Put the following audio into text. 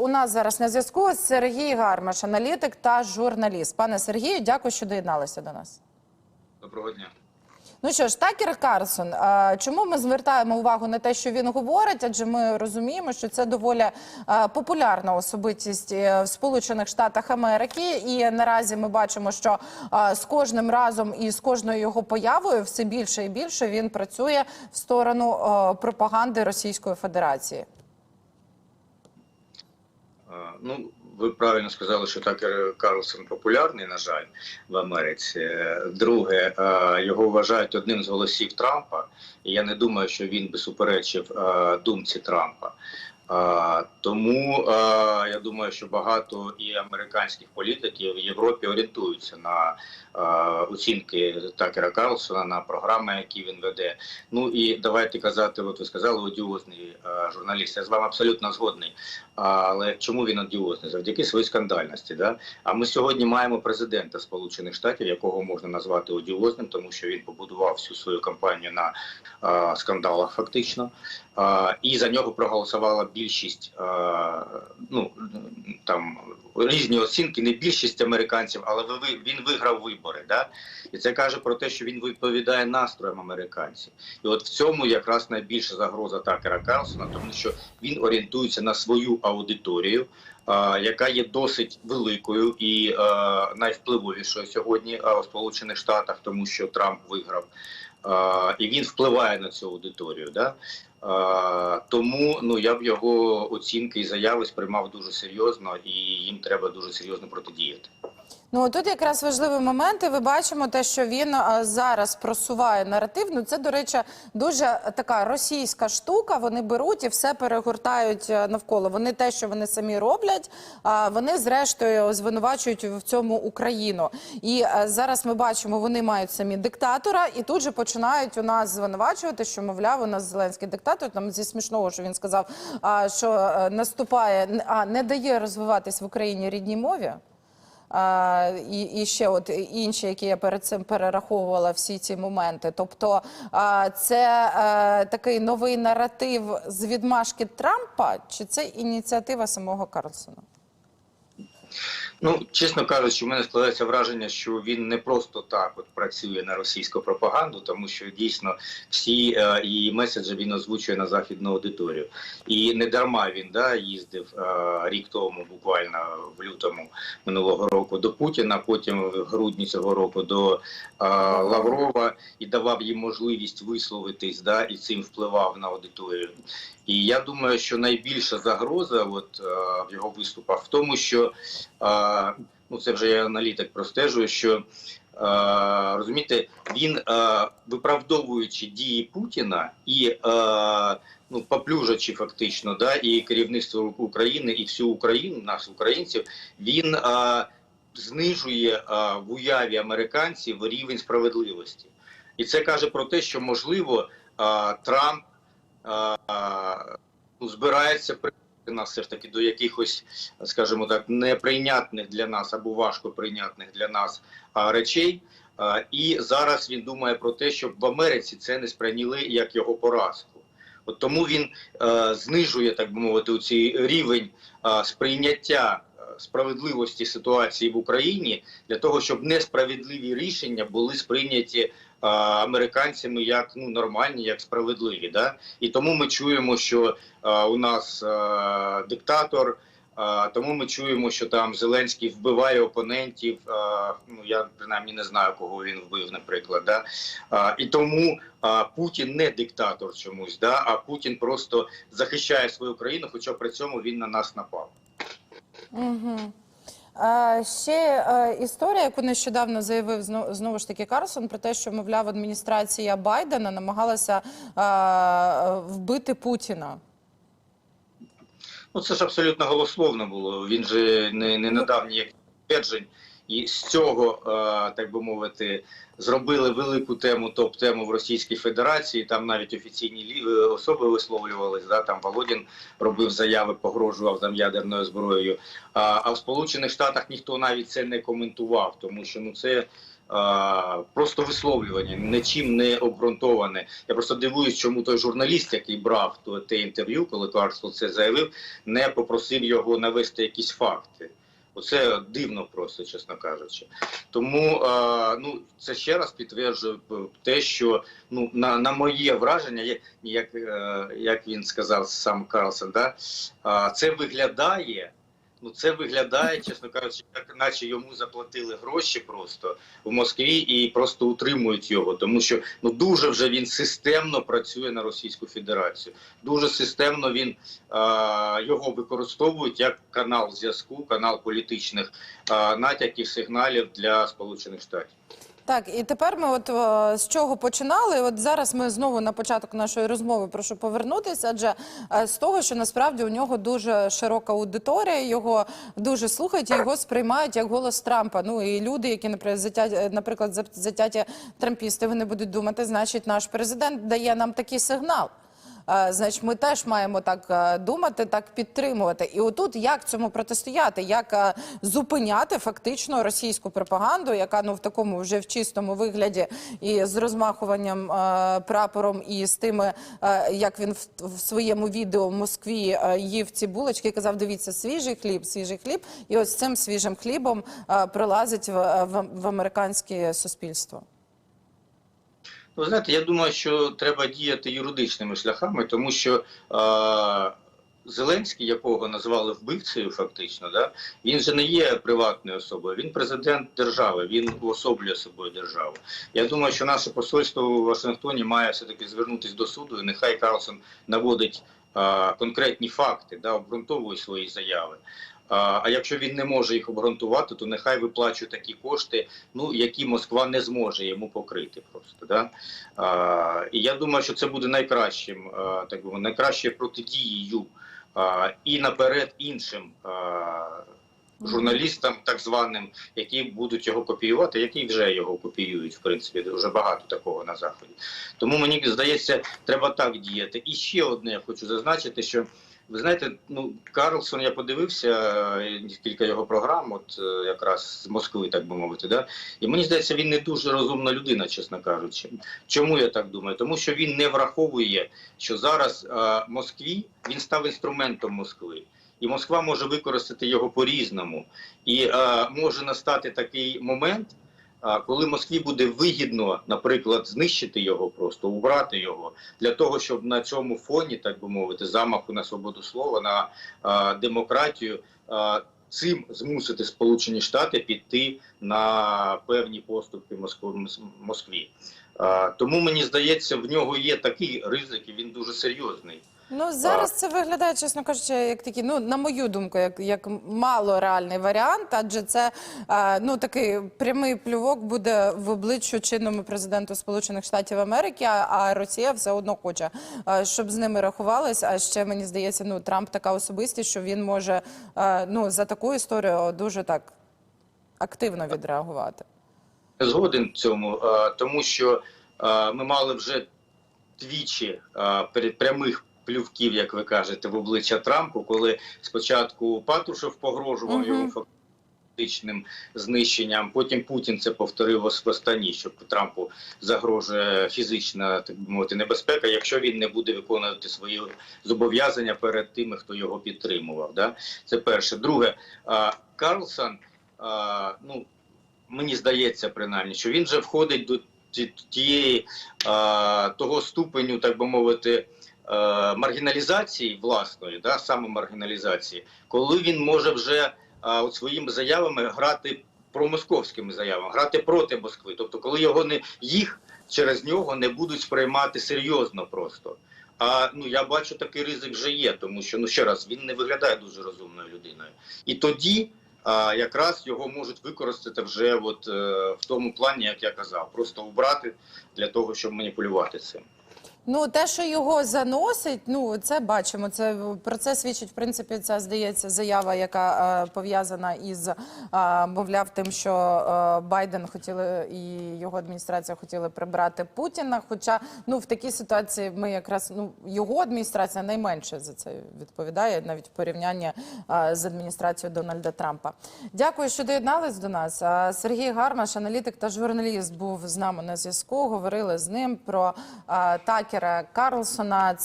у нас зараз на зв'язку Сергій Гармаш, аналітик та журналіст. Пане Сергію, дякую, що доєдналися до нас. Доброго дня. Ну що ж, Такер Карсон, чому ми звертаємо увагу на те, що він говорить? Адже ми розуміємо, що це доволі популярна особистість е, в Сполучених Штатах Америки, і наразі ми бачимо, що з кожним разом і з кожною його появою все більше і більше він працює в сторону пропаганди Російської Федерації. Ну, ви правильно сказали, що Такер Карлсон популярний, на жаль, в Америці. Друге, е, його вважають одним з голосів Трампа, і я не думаю, що він би суперечив е, думці Трампа. Тому я думаю, що багато і американських політиків в Європі орієнтуються на оцінки Такера Карлсона, на програми, які він веде. Ну і давайте казати, от ви сказали, одіозний журналіст. Я з вами абсолютно згодний. Але чому він одіозний? Завдяки своїй скандальності. Да? А ми сьогодні маємо президента Сполучених Штатів, якого можна назвати одіозним, тому що він побудував всю свою кампанію на скандалах, фактично. І за нього проголосувала більшість, ну там різні оцінки, не більшість американців, але він виграв вибори. Да? І це каже про те, що він відповідає настроям американців. І от в цьому якраз найбільша загроза Такера Карлсона, тому що він орієнтується на свою аудиторію, яка є досить великою і найвпливовішою сьогодні у Сполучених Штатах, тому що Трамп виграв. І він впливає на цю аудиторію. Да? А, тому ну я б його оцінки і заяви сприймав дуже серйозно, і їм треба дуже серйозно протидіяти. Ну тут якраз важливий момент, і ви бачимо те, що він зараз просуває наратив. Ну це, до речі, дуже така російська штука. Вони беруть і все перегортають е, навколо. Вони те, що вони самі роблять, а вони зрештою звинувачують в цьому Україну. І е, зараз ми бачимо, вони мають самі диктатора, і тут же починають у нас звинувачувати, що мовляв, у нас Зеленський диктатор. Там зі смішного, що він сказав, що е, наступає, а не дає розвиватись в Україні рідній мові. І, ще от інші, які я перед цим перераховувала всі ці моменти. Тобто це е, такий новий наратив з відмашки Трампа, чи це ініціатива самого Карлсона? Ну, чесно кажучи, у мене складається враження, що він не просто так от працює на російську пропаганду, тому що дійсно всі е, її меседжі він озвучує на західну аудиторію. І не дарма він да, їздив е, рік тому, буквально в лютому минулого року до Путіна, потім в грудні цього року до е, Лаврова і давав їм можливість висловитись, да, і цим впливав на аудиторію. І я думаю, що найбільша загроза от, е, в його виступах в тому, що е, ну це вже я аналітик простежую, що е, розумієте, він виправдовуючи дії Путіна і ну поплюжачи фактично, да, і керівництво України, і всю Україну, нас, українців, він знижує в уяві американців рівень справедливості, і це каже про те, що можливо Трамп збирається привести нас все ж таки до якихось, скажімо так, неприйнятних для нас або важко прийнятних для нас речей. І зараз він думає про те, щоб в Америці це не сприйняли як його поразку. От тому він е, знижує, так би мовити, цей рівень е, сприйняття справедливості ситуації в Україні для того, щоб несправедливі рішення були сприйняті американцями як ну нормальні, як справедливі. Да? І тому ми чуємо, що а, у нас а, диктатор. А, тому ми чуємо, що там Зеленський вбиває опонентів. А, ну я принаймні не знаю, кого він вбив, наприклад. Да? А, і тому а, Путін не диктатор чомусь, да? а Путін просто захищає свою країну, хоча при цьому він на нас напав. Угу. Ще е, історія, яку нещодавно заявив зно- знову ж таки Карлсон, про те, що, мовляв, адміністрація Байдена намагалася е, вбити Путіна. Ну це ж абсолютно голословно було. Він же не, не надав ніяких підтверджень. І з цього, е, так би мовити, зробили велику тему, топ-тему в Російській Федерації. Там навіть офіційні е, особи висловлювались. Да? Там Володін робив заяви, погрожував там ядерною зброєю. А, в Сполучених Штатах ніхто навіть це не коментував, тому що ну це. просто висловлювання, нічим не обґрунтоване. Я просто дивуюсь, чому той журналіст, який брав те інтерв'ю, коли Карсон це заявив, не попросив його навести якісь факти. Оце дивно просто, чесно кажучи. Тому а, ну, це ще раз підтверджує те, що ну, на, на моє враження, як, як, е, як він сказав сам Карлсон, да, а, це виглядає. Ну, це виглядає, чесно кажучи, як наче йому заплатили гроші просто в Москві і просто утримують його, тому що ну дуже вже він системно працює на Російську Федерацію. Дуже системно він а, його використовують як канал зв'язку, канал політичних а, натяків, сигналів для Сполучених Штатів. Так, і тепер ми от е, з чого починали. От зараз ми знову на початок нашої розмови прошу повернутися, адже е, з того, що насправді у нього дуже широка аудиторія, його дуже слухають і його сприймають як голос Трампа. Ну і люди, які наприклад, затя- е, наприклад, затяті трампісти, вони будуть думати, значить, наш президент дає нам такий сигнал. Е, Значить, ми теж маємо так е, думати, так підтримувати. І отут як цьому протистояти, як е, зупиняти фактично російську пропаганду, яка ну в такому вже в чистому вигляді і з розмахуванням прапором, і з тими, як він в, своєму відео в Москві їв ці булочки, казав: дивіться, свіжий хліб, свіжий хліб, і ось цим свіжим хлібом прилазить в, в, в американське суспільство. Ви знаєте, я думаю, що треба діяти юридичними шляхами, тому що е, Зеленський, якого назвали вбивцею, фактично, да, він же не є приватною особою, він президент держави, він уособлює собою державу. Я думаю, що наше посольство у Вашингтоні має все-таки звернутися до суду, і нехай Карлсон наводить конкретні факти, да, обґрунтовує свої заяви. А якщо він не може їх обґрунтувати, то нехай виплачує такі кошти, ну які Москва не зможе йому покрити. Просто да а, і я думаю, що це буде найкращим, так би найкращою протидією а, і наперед іншим а, журналістам, так званим, які будуть його копіювати, які вже його копіюють, в принципі, дуже багато такого на заході. Тому мені здається, треба так діяти. І ще одне я хочу зазначити, що. Ви знаєте, ну Карлсон, я подивився е, кілька його програм, от е, якраз з Москви, так би мовити, да. І мені здається, він не дуже розумна людина, чесно кажучи. Чому я так думаю? Тому що він не враховує, що зараз е, Москві він став інструментом Москви. І Москва може використати його по-різному. І е, може настати такий момент, а, коли Москві буде вигідно, наприклад, знищити його, просто убрати його для того, щоб на цьому фоні, так би мовити, замаху на свободу слова, на а, демократію, а, цим змусити Сполучені Штати піти на певні поступки Москві. А, тому мені здається, в нього є такий ризик, і він дуже серйозний. Ну зараз це виглядає, чесно кажучи, як такий, ну на мою думку, як, як мало реальний варіант, адже це е, ну такий прямий плювок буде в обличчю чинному президенту Сполучених Штатів Америки. А, а Росія все одно хоче, е, щоб з ними рахувались. А ще мені здається, ну Трамп така особистість, що він може е, ну за таку історію дуже так активно відреагувати. згоден в цьому, тому що ми мали вже двічі прямих плювків, як ви кажете, в обличчя Трампу, коли спочатку Патрушев погрожував Мгм. йому фактичним знищенням. Потім Путін це повторив ос- востаннє, що Трампу загрожує фізична так би мовити небезпека, якщо він не буде виконувати свої зобов'язання перед тими, хто його підтримував. Да? Це перше. Друге, Карлсон, ну мені здається, принаймні, що він вже входить до тієї того ступеню, так би мовити, маргіналізації власної, да, саме маргіналізації, коли він може вже а, от своїми заявами грати промосковськими заявами, грати проти Москви. Тобто, коли його не їх через нього не будуть сприймати серйозно просто. А ну я бачу, такий ризик вже є, тому що ну ще раз він не виглядає дуже розумною людиною. І тоді а якраз його можуть використати вже от, е, в тому плані, як я казав, просто убрати для того, щоб маніпулювати цим. Ну, те, що його заносить, ну це бачимо. Це про це свідчить в принципі. Ця здається заява, яка е, пов'язана із е, мовляв, тим, що е, Байден хотіли і його адміністрація хотіли прибрати Путіна. Хоча ну в такій ситуації ми якраз ну його адміністрація найменше за це відповідає, навіть в порівнянні е, з адміністрацією Дональда Трампа. Дякую, що доєднались до нас. Е, Сергій Гармаш, аналітик та журналіст, був з нами на зв'язку. Говорили з ним про е, Такера Карлсона.